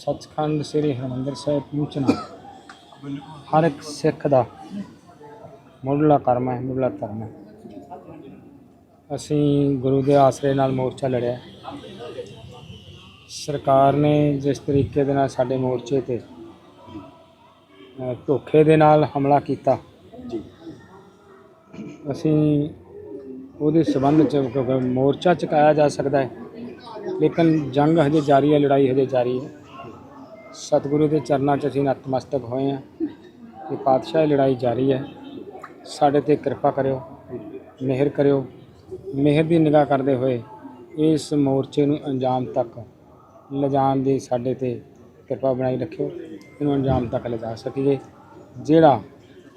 ਸੱਚਖੰਡ ਸ੍ਰੀ ਹਰਿਮੰਦਰ ਸਾਹਿਬ ਪਹੁੰਚਣਾ ਹਰ ਇੱਕ ਸਿੱਖ ਦਾ ਮੁੱਢਲਾ ਕਰਮ ਹੈ ਮੁੱਢਲਾ ਧਰਮ ਹੈ। ਅਸੀਂ ਗੁਰੂ ਦੇ ਆਸਰੇ ਨਾਲ ਮੋਰਚਾ ਲੜਿਆ। ਸਰਕਾਰ ਨੇ ਜਿਸ ਤਰੀਕੇ ਦੇ ਨਾਲ ਸਾਡੇ ਮੋਰਚੇ ਤੇ ਧੋਖੇ ਦੇ ਨਾਲ ਹਮਲਾ ਕੀਤਾ। ਜੀ। ਅਸੀਂ ਉਹਦੇ ਸਬੰਧ ਚ ਮੋਰਚਾ ਚੁਕਾਇਆ ਜਾ ਸਕਦਾ ਹੈ ਲੇਕਿਨ ਜੰਗ ਹਜੇ ਜਾਰੀ ਹੈ ਲੜਾਈ ਹਜੇ ਜਾਰੀ ਹੈ। ਸਤਿਗੁਰੂ ਦੇ ਚਰਨਾਂ 'ਚ ਅਸੀਂ ਨਤਮਸਤਕ ਹੋਏ ਹਾਂ ਕਿ ਪਾਤਸ਼ਾਹੀ ਲੜਾਈ ਜਾਰੀ ਹੈ। ਸਾਡੇ ਤੇ ਕਿਰਪਾ ਕਰਿਓ, ਮਿਹਰ ਕਰਿਓ, ਮਿਹਰ ਦੀ ਨਿਗਾਹ ਕਰਦੇ ਹੋਏ ਇਸ ਮੋਰਚੇ ਨੂੰ ਅੰਜਾਮ ਤੱਕ ਲਿਜਾਣ ਦੀ ਸਾਡੇ ਤੇ ਕਿਰਪਾ ਬਣਾਈ ਰੱਖਿਓ। ਇਹਨੂੰ ਅੰਜਾਮ ਤੱਕ ਲਿਜਾ ਸਕੀਏ। ਜਿਹੜਾ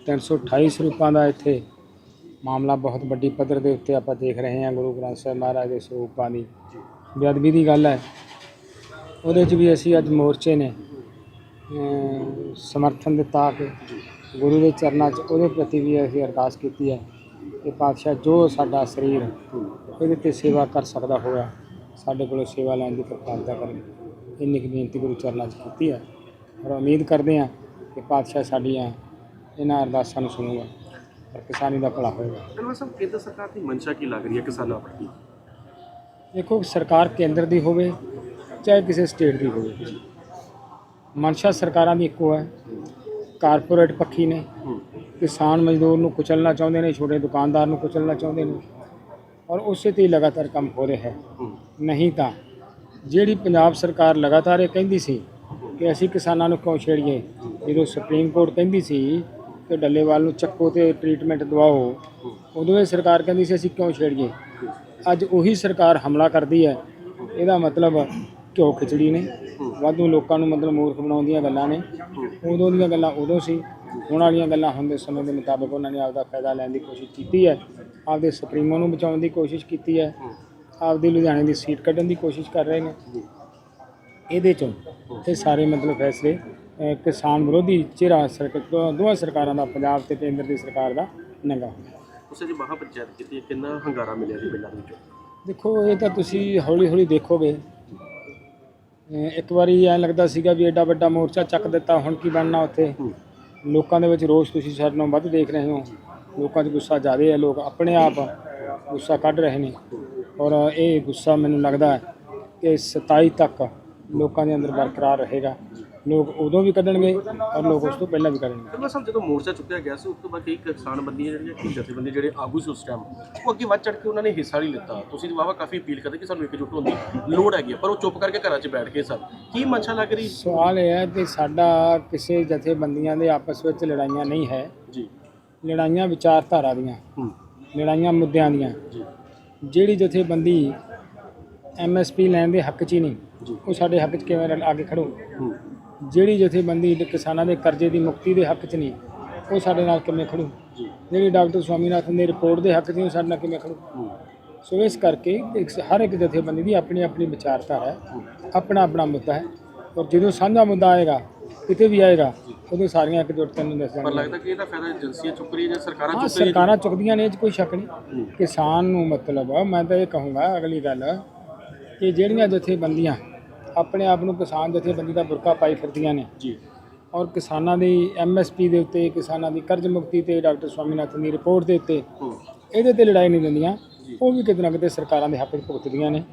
328 ਸਰੂਪਾਂ ਦਾ ਇੱਥੇ ਮਾਮਲਾ ਬਹੁਤ ਵੱਡੀ ਪੱਧਰ ਦੇ ਉੱਤੇ ਆਪਾਂ ਦੇਖ ਰਹੇ ਹਾਂ। ਗੁਰੂ ਗ੍ਰੰਥ ਸਾਹਿਬ ਮਹਾਰਾਜ ਦੇ ਸਰੂਪਾਂ ਦੀ ਬੇਅਦਬੀ ਦੀ ਗੱਲ ਹੈ। ਉਹਦੇ 'ਚ ਵੀ ਅਸੀਂ ਅੱਜ ਮੋਰਚੇ ਨੇ ਅਮ, ਸਮਰਥਨ ਦਿੱਤਾ ਕਿ ਗੁਰੂ ਦੇ ਚਰਨਾਂ 'ਚ ਉਹਦੇ ਪ੍ਰਤੀ ਵੀ ਅਸੀਂ ਅਰਦਾਸ ਕੀਤੀ ਹੈ ਕਿ ਪਾਤਸ਼ਾਹ ਜੋ ਸਾਡਾ ਸਰੀਰ ਇਹਦੇ ਤੇ ਸੇਵਾ ਕਰ ਸਕਦਾ ਹੋਇਆ ਸਾਡੇ ਕੋਲੋਂ ਸੇਵਾ ਲੈਣ ਦੀ ਕਿਰਪਾਲਤਾ ਕਰਨ ਇੰਨੀ ਕੁ ਬੇਨਤੀ ਗੁਰੂ ਚਰਨਾਂ 'ਚ ਕੀਤੀ ਹੈ। ਔਰ ਉਮੀਦ ਕਰਦੇ ਹਾਂ ਕਿ ਪਾਤਸ਼ਾਹ ਸਾਡੀਆਂ ਇਹਨਾਂ ਅਰਦਾਸਾਂ ਨੂੰ ਸੁਣੂਗਾ ਔਰ ਕਿਸਾਨੀ ਦਾ ਭਲਾ ਹੋਏਗਾ। ਸਾਹਿਬ ਕੇਂਦਰ ਸਰਕਾਰ ਦੀ ਮਨਸ਼ਾ ਕੀ ਲੱਗ ਰਹੀ ਹੈ ਕਿਸਾਨਾਂ ਪ੍ਰਤੀ? ਦੇਖੋ ਸਰਕਾਰ ਕੇਂਦਰ ਦੀ ਹੋਵੇ ਚਾਹੇ ਕਿਸੇ ਸਟੇਟ ਦੀ ਹੋਵੇ। ਮਨਸ਼ਾ ਸਰਕਾਰਾਂ ਦੀ ਇੱਕੋ ਹੈ। ਕਾਰਪੋਰੇਟ ਪੱਖੀ ਨੇ। ਕਿਸਾਨ ਮਜ਼ਦੂਰ ਨੂੰ ਕੁਚਲਣਾ ਚਾਹੁੰਦੇ ਨੇ ਛੋਟੇ ਦੁਕਾਨਦਾਰ ਨੂੰ ਕੁਚਲਣਾ ਚਾਹੁੰਦੇ ਨੇ। ਔਰ ਉਸੇ ਤੇ ਹੀ ਲਗਾਤਾਰ ਕੰਮ ਹੋ ਰਿਹਾ ਹੂੰ। ਨਹੀਂ ਤਾਂ ਜਿਹੜੀ ਪੰਜਾਬ ਸਰਕਾਰ ਲਗਾਤਾਰ ਇਹ ਕਹਿੰਦੀ ਸੀ ਕਿ ਅਸੀਂ ਕਿਸਾਨਾਂ ਨੂੰ ਕਿਉਂ ਛੇੜੀਏ ਜਦੋਂ ਸੁਪਰੀਮ ਕੋਰਟ ਕਹਿੰਦੀ ਸੀ ਕਿ ਡੱਲੇਵਾਲ ਨੂੰ ਚੱਕੋ ਤੇ ਟ੍ਰੀਟਮੈਂਟ ਦਵਾਓ ਉਦੋਂ ਇਹ ਸਰਕਾਰ ਕਹਿੰਦੀ ਸੀ ਅਸੀਂ ਕਿਉਂ ਛੇੜੀਏ। ਅੱਜ ਉਹੀ ਸਰਕਾਰ ਹਮਲਾ ਕਰਦੀ ਹੈ। ਇਹਦਾ ਮਤਲਬ ਘਿਓ ਖਿਚੜੀ ਨੇ। ਵਾਧੂ ਲੋਕਾਂ ਨੂੰ ਮਤਲਬ ਮੂਰਖ ਬਣਾਉਣ ਦੀਆਂ ਗੱਲਾਂ ਨੇ। ਉਦੋਂ ਦੀਆਂ ਗੱਲਾਂ ਉਦੋਂ ਸੀ। ਹੁਣ ਵਾਲੀਆਂ ਗੱਲਾਂ ਹੁਣ ਦੇ ਸਮੇਂ ਦੇ ਮੁਤਾਬਕ ਉਹਨਾਂ ਨੇ ਆਪਦਾ ਫਾਇਦਾ ਲੈਣ ਦੀ ਕੋਸ਼ਿਸ਼ ਕੀਤੀ ਹੈ। ਆਪਦੇ ਸੁਪਰੀਮੋ ਨੂੰ ਬਚਾਉਣ ਦੀ ਕੋਸ਼ਿਸ਼ ਕੀਤੀ ਹੈ। ਆਪਦੀ ਲੁਧਿਆਣੇ ਦੀ ਸੀਟ ਕੱਢਣ ਦੀ ਕੋਸ਼ਿਸ਼ ਕਰ ਰਹੇ ਨੇ। ਇਹਦੇ ਚੋਂ ਇਹ ਸਾਰੇ ਮਤਲਬ ਫੈਸਲੇ ਕਿਸਾਨ ਵਿਰੋਧੀ ਚਿਹਰਾ ਸਰਕਾਰ ਦੋਵਾਂ ਸਰਕਾਰਾਂ ਦਾ ਪੰਜਾਬ ਤੇ ਕੇਂਦਰ ਦੀ ਸਰਕਾਰ ਦਾ ਨੰਗਾ ਉਸੇ ਦੀ ਮਹਾ ਪੰਚਾਇਤ ਕੀਤੀ ਕਿੰਨਾ ਹੰਗਾਰਾ ਮਿਲਿਆ ਜੀ ਪਿੰਡਾਂ ਦੇ ਵਿੱਚੋਂ? ਦੇਖੋ ਇਹ ਤਾਂ ਤੁਸੀਂ ਹੌਲੀ ਹੌਲੀ ਦੇਖੋਗੇ। ਇੱਕ ਵਾਰੀ ਐਂ ਲੱਗਦਾ ਸੀਗਾ ਵੀ ਐਡਾ ਵੱਡਾ ਮੋਰਚਾ ਚੱਕ ਦਿੱਤਾ ਹੁਣ ਕੀ ਬਣਨਾ ਉੱਥੇ? ਲੋਕਾਂ ਦੇ ਵਿੱਚ ਰੋਸ ਤੁਸੀਂ ਸਾਡੇ ਨਾਲੋਂ ਵੱਧ ਦੇਖ ਰਹੇ ਹੋ। ਲੋਕਾਂ 'ਚ ਗੁੱਸਾ ਜ਼ਿਆਦਾ ਹੈ ਲੋਕ ਆਪਣੇ ਆਪ ਗੁੱਸਾ ਕੱਢ ਰਹੇ ਨੇ। ਔਰ ਇਹ ਗੁੱਸਾ ਮੈਨੂੰ ਲੱਗਦਾ ਹੈ ਕਿ 27 ਤੱਕ ਲੋਕਾਂ ਦੇ ਅੰਦਰ ਬਰਕਰਾਰ ਰਹੇਗਾ। ਲੋਕ ਉਦੋਂ ਵੀ ਕੱਢਣਗੇ ਔਰ ਲੋਕ ਉਸ ਤੋਂ ਪਹਿਲਾਂ ਵੀ ਕੱਢਣਗੇ। ਅਨਵਰ ਸਾਹਿਬ ਜਦੋਂ ਮੋਰਚਾ ਚੁੱਕਿਆ ਗਿਆ ਸੀ ਉਸ ਤੋਂ ਬਾਅਦ ਕਈ ਕਿਸਾਨ ਬੰਦੀਆਂ ਜਿਹੜੀਆਂ ਕਈ ਜਥੇਬੰਦੀ ਜਿਹੜੇ ਆਗੂ ਸੀ ਉਸ ਟਾਈਮ ਉਹ ਅੱਗੇ ਵੱਧ ਚੜ ਕੇ ਉਹਨਾਂ ਨੇ ਹਿੱਸਾ ਨਹੀਂ ਲਿੱਤਾ। ਤੁਸੀਂ ਤਾਂ ਵਾਵਾ ਕਾਫੀ ਅਪੀਲ ਕਰਦੇ ਕਿ ਸਾਨੂੰ ਇਕਜੁੱਟ ਹੋਣ ਦੀ ਲੋੜ ਹੈਗੀ ਪਰ ਉਹ ਚੁੱਪ ਕਰਕੇ ਘਰਾਂ 'ਚ ਬੈਠ ਗਏ ਸਨ। ਕੀ ਮਨਸ਼ਾ ਲੱਗ ਰਹੀ? ਸਵਾਲ ਇਹ ਹੈ ਕਿ ਸਾਡਾ ਕਿਸੇ ਜਥੇਬੰਦੀਆਂ ਦੇ ਆਪਸ ਵਿੱਚ ਲੜਾਈਆਂ ਨਹੀਂ ਹੈ। ਜੀ। ਲੜਾਈਆਂ ਵਿਚਾਰਧਾਰਾ ਦੀਆਂ ਹੂੰ। ਲੜਾਈਆਂ ਮੁੱਦਿਆਂ ਦੀਆਂ। ਜੀ। ਜਿਹੜੀ ਜਥੇਬੰਦੀ ਐਮਐਸਪੀ ਲੈਣ ਦੇ ਹੱਕ 'ਚ ਹੀ ਨਹੀਂ ਉਹ ਸਾਡੇ ਹੱਕ 'ਚ ਕਿਵੇਂ ਆ ਕੇ ਖੜੋ? ਹੂੰ। ਜਿਹੜੀ ਜਥੇਬੰਦੀ ਕਿਸਾਨਾਂ ਦੇ ਕਰਜ਼ੇ ਦੀ ਮੁਕਤੀ ਦੇ ਹੱਕ 'ਚ ਨਹੀਂ ਉਹ ਸਾਡੇ ਨਾਲ ਕਿਵੇਂ ਖੜੂ? ਜੀ। ਜਿਹੜੀ ਡਾਕਟਰ ਸਵਾਮੀਨਾਥਨ ਦੀ ਰਿਪੋਰਟ ਦੇ ਹੱਕ 'ਚ ਨਹੀਂ ਉਹ ਸਾਡੇ ਨਾਲ ਕਿਵੇਂ ਖੜੂ? ਹੂੰ। ਸੋ ਇਸ ਕਰਕੇ ਇੱਕ ਹਰ ਇੱਕ ਜਥੇਬੰਦੀ ਦੀ ਆਪਣੀ ਆਪਣੀ ਵਿਚਾਰਧਾਰਾ ਹੈ ਆਪਣਾ ਆਪਣਾ ਮੁੱਦਾ ਹੈ। ਔਰ ਜਦੋਂ ਸਾਂਝਾ ਮੁੱਦਾ ਆਏਗਾ ਕਿਤੇ ਵੀ ਆਏਗਾ ਉਦੋਂ ਸਾਰੀਆਂ ਇਕਜੁੱਟਤਾ ਨੂੰ ਦੱਸ ਪਰ ਲੱਗਦਾ ਕਿ ਇਹਦਾ ਫਾਇਦਾ ਏਜੰਸੀਆਂ ਚੁੱਕ ਰਹੀਆਂ ਜਾਂ ਸਰਕਾਰਾਂ ਚੁੱਕ ਰਹੀਆਂ? ਸਰਕਾਰਾਂ ਚੁੱਕਦੀਆਂ ਨੇ ਇਹ 'ਚ ਕੋਈ ਸ਼ੱਕ ਨਹੀਂ। ਕਿਸਾਨ ਨੂੰ ਮਤਲਬ ਮੈਂ ਤਾਂ ਇਹ ਕਹੂੰਗਾ ਅਗਲੀ ਗੱਲ ਕਿ ਜਿਹੜੀਆਂ ਜਥੇਬੰਦੀਆਂ ਆਪਣੇ ਆਪ ਨੂੰ ਕਿਸਾਨ ਜਥੇਬੰਦੀ ਦਾ ਬੁਰਕਾ ਪਾਈ ਫਿਰਦੀਆਂ ਨੇ। ਜੀ। ਔਰ ਕਿਸਾਨਾਂ ਦੀ ਐਮਐਸਪੀ ਦੇ ਉੱਤੇ ਕਿਸਾਨਾਂ ਦੀ ਕਰਜ਼ ਮੁਕਤੀ ਤੇ ਡਾਕਟਰ ਸਵਾਮੀਨਾਥਨ ਦੀ ਰਿਪੋਰਟ ਦੇ ਉੱਤੇ ਇਹਦੇ ਤੇ ਲੜਾਈ ਨਹੀਂ ਦਿੰਦੀਆਂ। ਉਹ ਵੀ ਕਿਤੇ ਨਾ ਕਿਤੇ ਸਰਕਾਰਾਂ ਦੇ ਹੱਕ 'ਚ ਭੁਗਤਦੀਆਂ ਨੇ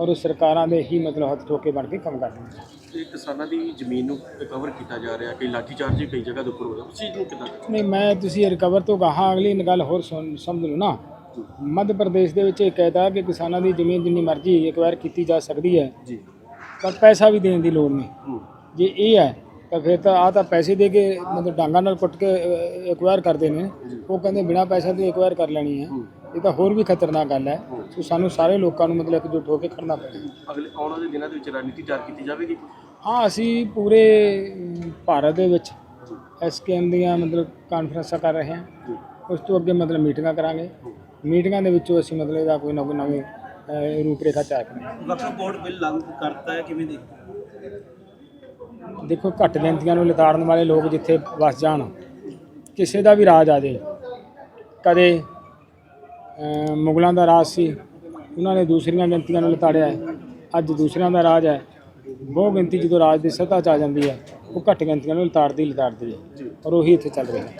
ਔਰ ਉਹ ਸਰਕਾਰਾਂ ਦੇ ਹੀ ਮਤਲਬ ਹੱਥ ਠੋਕੇ ਬਣ ਕੇ ਕੰਮ ਕਰਦੀਆਂ ਨੇ। ਇਹ ਕਿਸਾਨਾਂ ਦੀ ਜ਼ਮੀਨ ਨੂੰ ਰਿਕਵਰ ਕੀਤਾ ਜਾ ਰਿਹਾ ਕਈ ਲਾਠੀ ਚਾਰਜ ਕਈ ਜਗ੍ਹਾ ਦੇ ਉੱਪਰ ਹੋ ਰਿਹਾ ਉਸ ਚੀਜ਼ ਨੂੰ ਕਿਦਾਂ ਨਹੀਂ ਮੈਂ ਤੁਸੀਂ ਰਿਕਵਰ ਤੋਂ ਗਾਹਾਂ ਅਗਲੀ ਗੱਲ ਹੋਰ ਸਮਝ ਲਓ ਨਾ। ਮੱਧ ਪ੍ਰਦੇਸ਼ ਦੇ ਵਿੱਚ ਇਹ ਕਹਿਤਾ ਕਿ ਕਿਸਾਨਾਂ ਦੀ ਜ਼ਮੀਨ ਜਿੰਨੀ ਮਰਜ਼ੀ ਐਕਵਾਇਰ ਕੀਤੀ ਜਾ ਸਕਦੀ ਹੈ। ਜੀ। ਪਰ ਪੈਸਾ ਵੀ ਦੇਣ ਦੀ ਲੋੜ ਨਹੀਂ। ਜੇ ਇਹ ਹੈ ਤਾਂ ਫਿਰ ਤਾਂ ਆ ਤਾਂ ਪੈਸੇ ਦੇ ਕੇ ਮਤਲਬ ਡਾਂਗਾਂ ਨਾਲ ਕੁੱਟ ਕੇ ਐਕਵਾਇਰ ਕਰਦੇ ਨੇ। ਉਹ ਕਹਿੰਦੇ ਬਿਨਾ ਪੈਸੇ ਤੋਂ ਐਕਵਾਇਰ ਕਰ ਲੈਣੀ ਹੈ। ਇਹ ਤਾਂ ਹੋਰ ਵੀ ਖਤਰਨਾਕ ਗੱਲ ਹੈ। ਸੋ ਸਾਨੂੰ ਸਾਰੇ ਲੋਕਾਂ ਨੂੰ ਮਤਲਬ ਇਕਜੁੱਟ ਹੋ ਕੇ ਖੜਨਾ ਪਏਗਾ ਅਗਲੇ ਆਉਣ ਵਾਲੇ ਦਿਨਾਂ ਦੇ ਵਿੱਚ ਰਣਨੀਤੀ ਤਿਆਰ ਕੀਤੀ ਜਾਵੇਗੀ? ਹਾਂ ਅਸੀਂ ਪੂਰੇ ਭਾਰਤ ਦੇ ਵਿੱਚ ਐਸਕੇਐਮ ਦੀਆਂ ਮਤਲਬ ਕਾਨਫਰੰਸਾਂ ਕਰ ਰਹੇ ਹਾਂ। ਉਸ ਤੋਂ ਅੱਗੇ ਮਤਲਬ ਮੀਟਿੰਗਾਂ ਕਰਾਂਗੇ। ਮੀਟਿੰਗਾਂ ਦੇ ਵਿੱਚੋਂ ਅਸੀਂ ਮਤਲਬ ਇਹਦਾ ਕੋਈ ਨਾ ਕੋਈ ਨਵੀਂ ਅਹ, ਰੂਪਰੇਖਾ ਤਿਆਰ ਕਰਾਂਗੇ ਵਕਫ ਬੋਰਡ ਬਿੱਲ ਲਾਗੂ ਕਰਤਾ ਹੈ ਕਿਵੇਂ ਦੇ ਦੇਖੋ ਘੱਟ ਗਿਣਤੀਆਂ ਨੂੰ ਲਿਤਾੜਨ ਵਾਲੇ ਲੋਕ ਜਿੱਥੇ ਵਸ ਜਾਣ ਕਿਸੇ ਦਾ ਵੀ ਰਾਜ ਆ ਜੇ। ਕਦੇ ਅਹ, ਮੁਗਲਾਂ ਦਾ ਰਾਜ ਸੀ ਉਹਨਾਂ ਨੇ ਦੂਸਰੀਆਂ ਗਿਣਤੀਆਂ ਨੂੰ ਲਿਤਾੜਿਆ ਹੈ। ਅੱਜ ਦੂਸਰਿਆਂ ਦਾ ਰਾਜ ਹੈ। ਬਹੁ ਗਿਣਤੀ ਜਦੋਂ ਰਾਜ ਦੀ ਸੱਤਾ ਚ ਆ ਜਾਂਦੀ ਹੈ ਉਹ ਘੱਟ ਗਿਣਤੀਆਂ ਨੂੰ ਲਤਾੜਦੀ ਲਤਾੜਦੀ ਹੈ। ਔਰ ਉਹੀ ਇੱਥੇ ਚੱਲ ਰਿਹਾ ਹੈ।